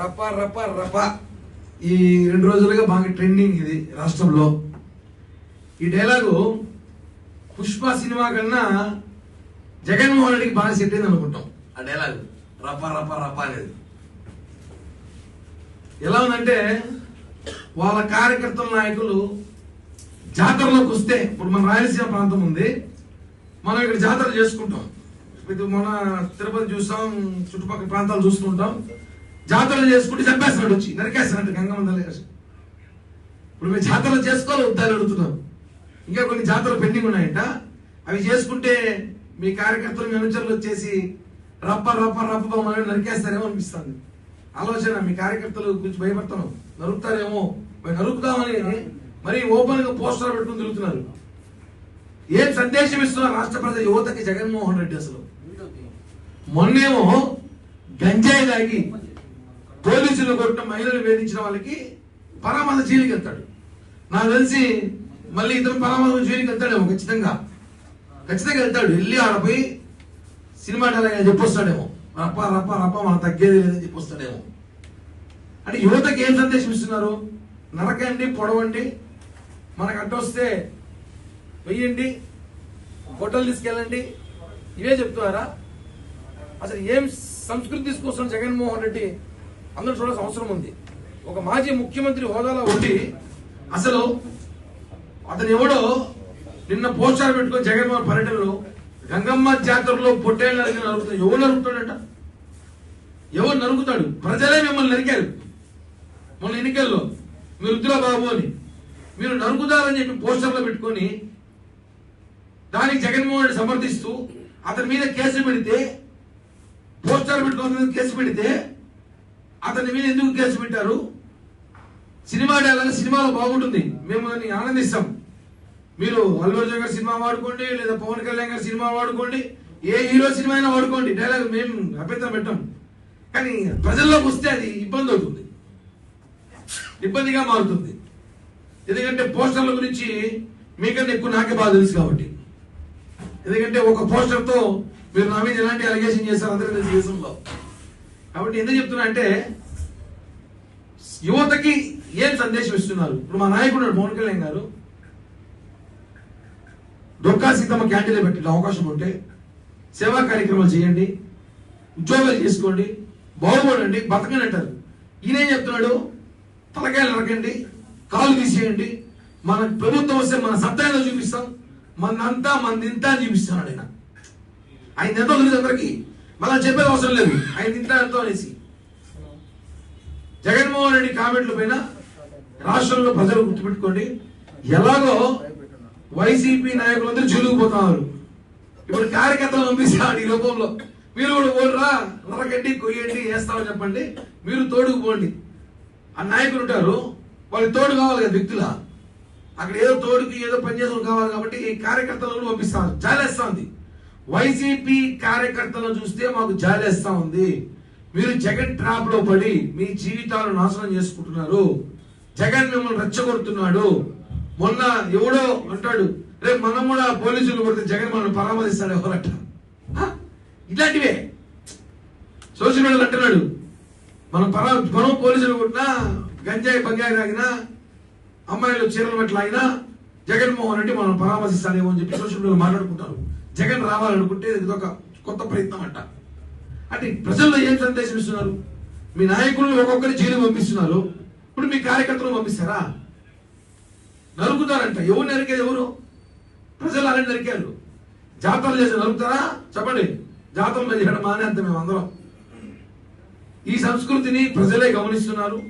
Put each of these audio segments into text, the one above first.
రప రప రప. ఈ రెండు రోజులుగా బాగా ట్రెండింగ్ ఇది రాష్ట్రంలో. ఈ డైలాగు పుష్ప సినిమా కన్నా జగన్మోహన్ రెడ్డికి బాగా సెట్ అయింది అనుకుంటాం. ఆ డైలాగ్ రప రప రప అనేది. ఎలా ఉందంటే వాళ్ళ కార్యకర్తల నాయకులు జాతరలోకి వస్తే ఇప్పుడు మన రాయలసీమ ప్రాంతం ఉంది. మనం ఇక్కడ జాతర చేసుకుంటాం. ఇది మన తిరుపతి చూస్తాం చుట్టుపక్కల ప్రాంతాలు చూసుకుంటాం జాతరలు చేసుకుంటే చంపేస్తున్నాడు వచ్చి. నరికేస్తున్నాడు గంగమ్మ ఇప్పుడు మేము జాతరలు చేసుకోవాలి ఉద్దాలు అడుగుతున్నాం ఇంకా కొన్ని జాతరలు పెండింగ్ ఉన్నాయంట. అవి చేసుకుంటే మీ కార్యకర్తలు మీ అనుచరులు వచ్చేసి రప్ప రప్ప రప్ప మనం నరికేస్తారేమో అనిపిస్తుంది. ఆలోచన మీ కార్యకర్తలు గురించి భయపడుతున్నాం నరుకుతారేమో. మరి నరుకుదామని మరి ఓపెన్గా పోస్టర్ పెట్టుకుని తిరుగుతున్నారు. ఏం సందేశం ఇస్తున్నారు రాష్ట్ర ప్రజల యువతకి జగన్మోహన్ రెడ్డి అసలు? మొన్నేమో గంజాయి తాగి పోలీసులు కొట్టిన మహిళలు వేధించిన వాళ్ళకి పరామర్శ జైలుకి వెళ్తాడు. నాకు తెలిసి మళ్ళీ ఇతను పరామర్శ జైలుకి వెళ్తాడేమో ఖచ్చితంగా. ఖచ్చితంగా వెళ్తాడు. వెళ్ళి ఆడపోయి సినిమా డైలాగ్ చెప్పొస్తాడేమో. రప్ప రప్ప రప్ప మనం తగ్గేది లేదని చెప్పొస్తాడేమో. అంటే యువతకి ఏం సందేశం ఇస్తున్నారు? నరకండి పొడవండి. మనకు అడ్డొస్తే వెయ్యండి. హోటల్ తీసుకెళ్ళండి. ఇవే చెప్తున్నారా? అసలు ఏం సంస్కృతి తీసుకొస్తాం జగన్మోహన్ రెడ్డి? అందరూ చూడాల్సిన అవసరం ఉంది. ఒక మాజీ ముఖ్యమంత్రి హోదాలో ఉండి అసలు అతను ఎవడో నిన్న పోస్టార్ పెట్టుకొని జగన్మోహన్ పర్యటనలో గంగమ్మ జాతరలో పొట్టేళ్ళు నరికి నరుకుతాడు ఎవరు నరుకుతాడంట? ఎవరు నరుకుతాడు? ప్రజలే మిమ్మల్ని నరికారు. మొన్న ఎన్నికల్లో మీరు రుద్రా బాబు అని. మీరు నరుకుతారని చెప్పి పోస్టర్లో పెట్టుకొని దానికి జగన్మోహన్ రెడ్డి సమర్థిస్తూ అతని మీద కేసు పెడితే పోస్టర్ పెట్టుకుని కేసు పెడితే అతని మీద ఎందుకు కేసు పెట్టారు? సినిమా డైలాగ్ సినిమాలో బాగుంటుంది. మేము దాన్ని ఆనందిస్తాం. మీరు అల్లు అర్జున్ గారి సినిమా వాడుకోండి లేదా పవన్ కళ్యాణ్ గారి సినిమా వాడుకోండి ఏ హీరో సినిమా అయినా వాడుకోండి. డైలాగ్ మేము అభ్యంతరం పెట్టాం. కానీ ప్రజల్లోకి వస్తే అది ఇబ్బంది అవుతుంది. ఇబ్బందిగా మారుతుంది. ఎందుకంటే పోస్టర్ల గురించి మీకన్నా ఎక్కువ నాకే బాగా తెలుసు కాబట్టి. ఎందుకంటే ఒక పోస్టర్తో మీరు నా మీద ఎలాంటి అలిగేషన్ చేశారు అందరూ తెలుసు దేశంలో. కాబట్టి ఎందుకు చెప్తున్నా అంటే యువతకి ఏం సందేశం ఇస్తున్నారు? ఇప్పుడు మా నాయకుడు ఉన్నాడు పవన్ కళ్యాణ్ గారు. డొక్కా సీతమ్మ క్యాంటీన్లో పెట్టిన అవకాశం ఉంటే సేవా కార్యక్రమాలు చేయండి ఉద్యోగాలు చేసుకోండి బాగుపడండి బతకని అంటారు. ఈయన చెప్తున్నాడు? తలకాయలు నరకండి కాలు తీసేయండి. మన ప్రభుత్వం వస్తే మన సత్తా చూపిస్తాం మనంతా మనదింతా అని చూపిస్తున్నాడు ఆయన. ఆయన ఎంతో తెలుసు అందరికి. మళ్ళీ చెప్పే అవసరం లేదు. ఆయన ఇంత ఎంతో అనేసి. జగన్మోహన్ రెడ్డి కామెంట్ల పైన రాష్ట్రంలో ప్రజలు గుర్తుపెట్టుకోండి. ఎలాగో వైసీపీ నాయకులందరూ చెలుగుపోతున్నారు ఇప్పుడు కార్యకర్తలు పంపిస్తాడు ఈ రూపంలో. మీరు కూడా ఓడరా నరకండి కొయ్యండి వేస్తామని చెప్పండి. మీరు తోడుకు పోండి ఆ నాయకులు ఉంటారు. వాళ్ళకి తోడు కావాలి కదా వ్యక్తుల. అక్కడ ఏదో తోడుకి ఏదో పనిచేసం కావాలి కాబట్టి ఈ కార్యకర్తలు పంపిస్తారు. జాలేస్తా ఉంది. వైసీపీ కార్యకర్తలను చూస్తే మాకు జాలేస్తా ఉంది. మీరు జగన్ ట్రాప్లో పడి మీ జీవితాలు నాశనం చేసుకుంటున్నారు. జగన్ మిమ్మల్ని రెచ్చగొడుతున్నాడు. మొన్న ఎవడో అంటాడు రేపు మనం కూడా పోలీసులు కొడితే జగన్ మనల్ని పరామర్శిస్తాడు ఎవరట? ఇలాంటివే ఇట్లాంటివే. సోషల్ మీడియాలో అంటున్నాడు మనం పరా మనం పోలీసులు కొట్టినా గంజాయి బంగాయి తాగినా అమ్మాయిలు చీరలు మెట్లు ఆగినా జగన్మోహన్ రెడ్డి మనం పరామర్శిస్తాడేమో అని చెప్పి సోషల్ మీడియాలో మాట్లాడుకుంటారు. జగన్ రావాలనుకుంటే ఇది ఒక కొత్త ప్రయత్నం అంట. అంటే ప్రజల్లో ఏం సందేశం ఇస్తున్నారు? మీ నాయకులను ఒక్కొక్కరి జైలు పంపిస్తున్నారు. ఇప్పుడు మీ కార్యకర్తలు పంపిస్తారా? నరుకుతారంట. ఎవరు నరికేది ఎవరు? ప్రజలు అలాంటి నరికారు. జాతరలు చేసి నరుకుతారా? చెప్పండి. జాతరలు చేయడం మానేంత మేము అందరం. ఈ సంస్కృతిని ప్రజలే గమనిస్తున్నారు.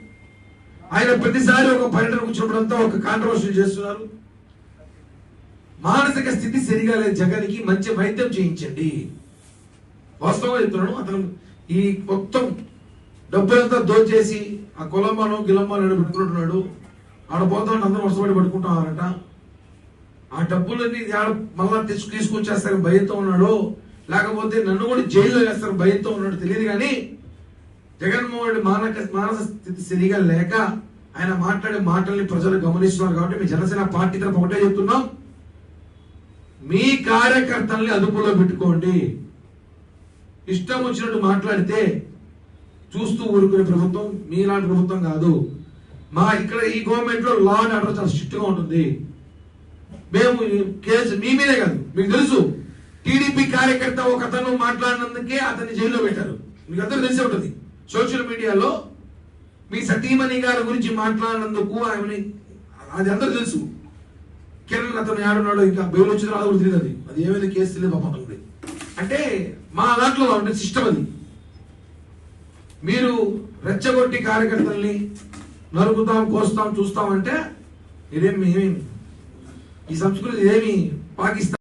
ఆయన ప్రతిసారి ఒక పర్యటన కూర్చున్నప్పుడంతా ఒక కాంట్రవర్సీ చేస్తున్నారు. మానసిక స్థితి సరిగా లేదు జగన్కి మంచి వైద్యం చేయించండి. వాస్తవం చెప్తున్నాను అతను ఈ మొత్తం డబ్బులంతా దోచేసి ఆ కులంబాను గిలంబాను పెట్టుకుంటున్నాడు. ఆడ పోతాడు అందరూ వరుసపడి పట్టుకుంటున్నారట ఆ డబ్బులన్నీ ఆడ మళ్ళా తెచ్చు తీసుకొచ్చేస్తారని భయంతో ఉన్నాడు లేకపోతే నన్ను కూడా జైల్లో వేస్తారు భయంతో ఉన్నాడు తెలియదు కానీ జగన్మోహన్ రెడ్డి మానక మానస స్థితి సరిగా లేక ఆయన మాట్లాడే మాటల్ని ప్రజలు గమనిస్తున్నారు కాబట్టి మీ జనసేన పార్టీ తరపు ఒకటే చెప్తున్నాం. మీ కార్యకర్తల్ని అదుపులో పెట్టుకోండి. ఇష్టం వచ్చినట్టు మాట్లాడితే చూస్తూ ఊరుకునే ప్రభుత్వం మీలాంటి ప్రభుత్వం కాదు. మా ఇక్కడ ఈ గవర్నమెంట్లో లా అండ్ ఆర్డర్ చాలా స్ట్రిక్ట్గా ఉంటుంది. మేము కేసు మీ మీదే కాదు మీకు తెలుసు. టీడీపీ కార్యకర్త ఒక అతను మాట్లాడినందుకే అతన్ని జైల్లో పెట్టారు. మీకు అందరూ తెలిసే ఉంటుంది. సోషల్ మీడియాలో మీ సతీమణి గారి గురించి మాట్లాడినందుకు ఆమెని అది అందరూ తెలుసు. కిరణ్ అతను ఏడున్నాడు ఇంకా బెయిల్ వచ్చిన రాదు కూడా తెలియదు అది. అది ఏమైనా కేసు తెలియదు పాపం అతను అంటే మా దాంట్లో ఉండే సిస్టమ్ అది. మీరు రెచ్చగొట్టి కార్యకర్తల్ని నరుకుతాం కోస్తాం చూస్తాం అంటే ఇదేమి ఏమేమి ఈ సంస్కృతి ఏమి పాకిస్తాన్